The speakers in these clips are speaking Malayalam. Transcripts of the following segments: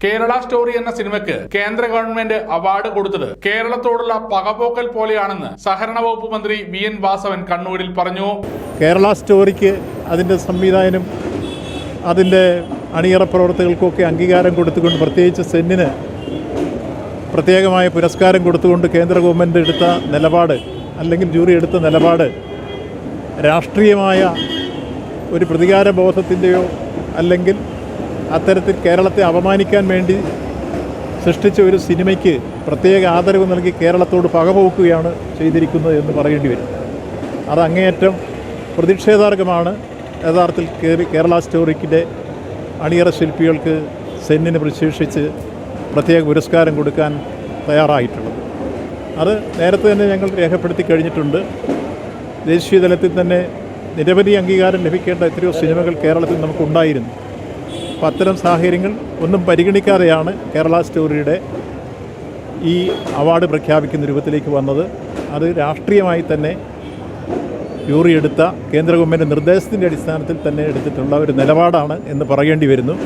കേരള സ്റ്റോറി എന്ന സിനിമയ്ക്ക് കേന്ദ്ര ഗവൺമെന്റ് അവാർഡ് കൊടുത്തത് കേരളത്തോടുള്ള പകപോക്കൽ പോലെയാണെന്ന് സഹകരണ വകുപ്പ് മന്ത്രി വി എൻ വാസവൻ കണ്ണൂരിൽ പറഞ്ഞു. കേരള സ്റ്റോറിക്ക് അതിന്റെ സംവിധാനം അതിന്റെ അണിയറ പ്രവർത്തകർക്കൊക്കെ അംഗീകാരം കൊടുത്തുകൊണ്ട് പ്രത്യേകിച്ച് സെന്നിന് പ്രത്യേകമായ പുരസ്കാരം കൊടുത്തുകൊണ്ട് കേന്ദ്ര ഗവൺമെന്റ് എടുത്ത നിലപാട് അല്ലെങ്കിൽ ജൂറി എടുത്ത നിലപാട് രാഷ്ട്രീയമായ ഒരു പ്രതികാര ബോധത്തിന്റെയോ അല്ലെങ്കിൽ അത്തരത്തിൽ കേരളത്തെ അപമാനിക്കാൻ വേണ്ടി സൃഷ്ടിച്ച ഒരു സിനിമയ്ക്ക് പ്രത്യേക ആദരവ് നൽകി കേരളത്തോട് പകപോക്കുകയാണ് ചെയ്തിരിക്കുന്നത് എന്ന് പറയേണ്ടി വരും. അത് അങ്ങേയറ്റം പ്രതിഷേധാർഹമാണ്. യഥാർത്ഥത്തിൽ കേരള സ്റ്റോറിക്കിന്റെ അണിയറ ശില്പികൾക്ക് സെന്നിന് പ്രശേഷിച്ച് പ്രത്യേക പുരസ്കാരം കൊടുക്കാൻ തയ്യാറായിട്ടുള്ളത്. അത് നേരത്തെ തന്നെ ഞങ്ങൾ രേഖപ്പെടുത്തി കഴിഞ്ഞിട്ടുണ്ട്. ദേശീയ തലത്തിൽ തന്നെ നിരവധി അംഗീകാരം ലഭിക്കേണ്ട എത്രയോ സിനിമകൾ കേരളത്തിൽ നമുക്കുണ്ടായിരുന്നു അപ്പം അത്തരം സാഹചര്യങ്ങൾ ഒന്നും പരിഗണിക്കാതെയാണ് കേരള സ്റ്റോറിയുടെ ഈ അവാർഡ് പ്രഖ്യാപിക്കുന്ന രൂപത്തിലേക്ക് വന്നത്. അത് രാഷ്ട്രീയമായി തന്നെ യൂറി എടുത്ത കേന്ദ്ര ഗവൺമെന്റ് നിർദ്ദേശത്തിന്റെ അടിസ്ഥാനത്തിൽ തന്നെ എടുത്തിട്ടുള്ള ഒരു നിലപാടാണ് എന്ന് പറയേണ്ടി വരുന്നു.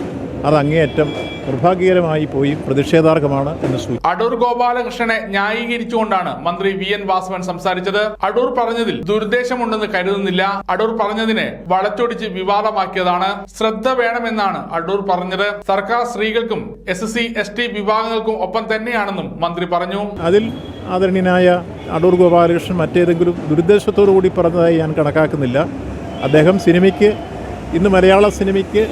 അത് അങ്ങേയറ്റം നിർഭാഗ്യകരമായി പോയി പ്രതിഷേധാർഹമാണ് എന്ന് സൂചി അടൂർ ഗോപാലകൃഷ്ണനെ ന്യായീകരിച്ചുകൊണ്ടാണ് മന്ത്രി വി എൻ വാസവൻ സംസാരിച്ചത്. അടൂർ പറഞ്ഞതിൽ ദുരുദ്ദേശമുണ്ടെന്ന് കരുതുന്നില്ല. അടൂർ പറഞ്ഞതിനെ വളച്ചൊടിച്ച് വിവാദമാക്കിയതാണ്. ശ്രദ്ധ വേണമെന്നാണ് അടൂർ പറഞ്ഞത്. സർക്കാർ സ്ത്രീകൾക്കും എസ് സി എസ് ടി വിഭാഗങ്ങൾക്കും ഒപ്പം തന്നെയാണെന്നും മന്ത്രി പറഞ്ഞു. അതിൽ ആദരണീയനായ അടൂർ ഗോപാലകൃഷ്ണൻ മറ്റേതെങ്കിലും ദുരുദ്ദേശത്തോടു കൂടി പറഞ്ഞതായി ഞാൻ കണക്കാക്കുന്നില്ല. അദ്ദേഹം സിനിമയ്ക്ക് ഇന്ന് മലയാള സിനിമയ്ക്ക്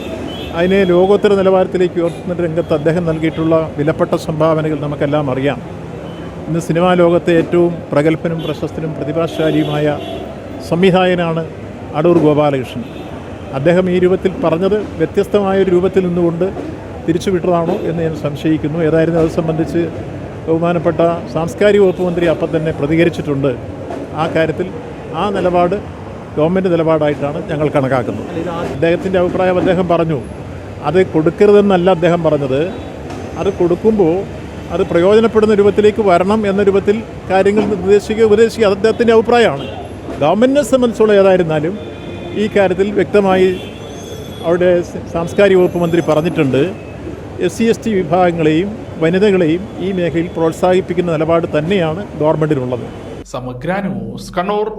അതിനെ ലോകോത്തര നിലവാരത്തിലേക്ക് ഉയർത്തുന്ന രംഗത്ത് അദ്ദേഹം നൽകിയിട്ടുള്ള വിലപ്പെട്ട സംഭാവനകൾ നമുക്കെല്ലാം അറിയാം. ഇന്ന് സിനിമാ ലോകത്തെ ഏറ്റവും പ്രഗത്ഭനും പ്രശസ്തനും പ്രതിഭാശാലിയുമായ സംവിധായകനാണ് അടൂർ ഗോപാലകൃഷ്ണൻ. അദ്ദേഹം ഈ രൂപത്തിൽ പറഞ്ഞത് വ്യത്യസ്തമായ ഒരു രൂപത്തിൽ നിന്നുകൊണ്ട് തിരിച്ചുവിട്ടതാണോ എന്ന് ഞാൻ സംശയിക്കുന്നു. ഏതായിരുന്നു അത് സംബന്ധിച്ച് ബഹുമാനപ്പെട്ട സാംസ്കാരിക വകുപ്പ് മന്ത്രി അപ്പം തന്നെ പ്രതികരിച്ചിട്ടുണ്ട്. ആ കാര്യത്തിൽ ആ നിലപാട് ഗവൺമെന്റ് നിലപാടായിട്ടാണ് ഞങ്ങൾ കണക്കാക്കുന്നത്. അദ്ദേഹത്തിന്റെ അഭിപ്രായം അദ്ദേഹം പറഞ്ഞു. അത് കൊടുക്കരുതെന്നല്ല അദ്ദേഹം പറഞ്ഞത്. അത് കൊടുക്കുമ്പോൾ അത് പ്രയോജനപ്പെടുന്ന രൂപത്തിലേക്ക് വരണം എന്ന രൂപത്തിൽ കാര്യങ്ങൾ നിർദ്ദേശിക്കുക ഉപദേശിക്കുക അത് അദ്ദേഹത്തിന്റെ അഭിപ്രായമാണ്. ഗവൺമെന്റിനെ സംബന്ധിച്ചുള്ള ഏതായിരുന്നാലും ഈ കാര്യത്തിൽ വ്യക്തമായി അവിടെ സാംസ്കാരിക വകുപ്പ് മന്ത്രി പറഞ്ഞിട്ടുണ്ട്. എസ് സി എസ് ടി വിഭാഗങ്ങളെയും വനിതകളെയും ഈ മേഖലയിൽ പ്രോത്സാഹിപ്പിക്കുന്ന നിലപാട് തന്നെയാണ് ഗവൺമെന്റിനുള്ളത്. സമഗ്ര ന്യൂസ് കണ്ണൂർ.